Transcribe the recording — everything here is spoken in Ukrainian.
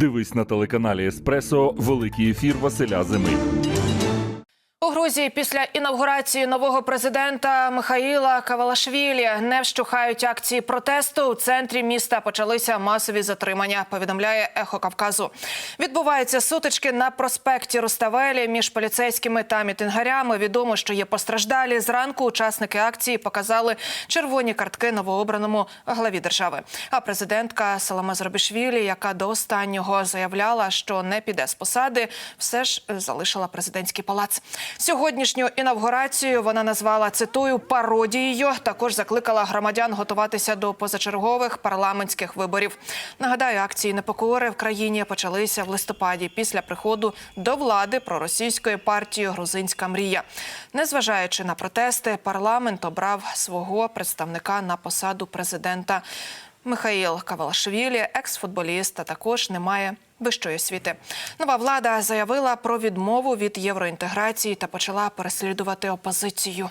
Дивись на телеканалі Еспресо Великий ефір Василя Зими. У Грузії після інавгурації нового президента Михаїла Кавалашвілі не вщухають акції протесту. У центрі міста почалися масові затримання. Повідомляє Ехо Кавказу. Відбуваються сутички на проспекті Руставелі між поліцейськими та мітингарями. Відомо, що є постраждалі. Зранку учасники акції показали червоні картки новообраному главі держави. А президентка Салама Зробішвілі, яка до останнього заявляла, що не піде з посади, все ж залишила президентський палац. Сьогоднішню інавгурацію вона назвала цитую пародією. Також закликала громадян готуватися до позачергових парламентських виборів. Нагадаю, акції непокори в країні почалися в листопаді після приходу до влади проросійської партії Грузинська мрія. Незважаючи на протести, парламент обрав свого представника на посаду президента. Михаїл Кавалашвілі, екс-футболіст, а також не має вищої освіти. Нова влада заявила про відмову від євроінтеграції та почала переслідувати опозицію.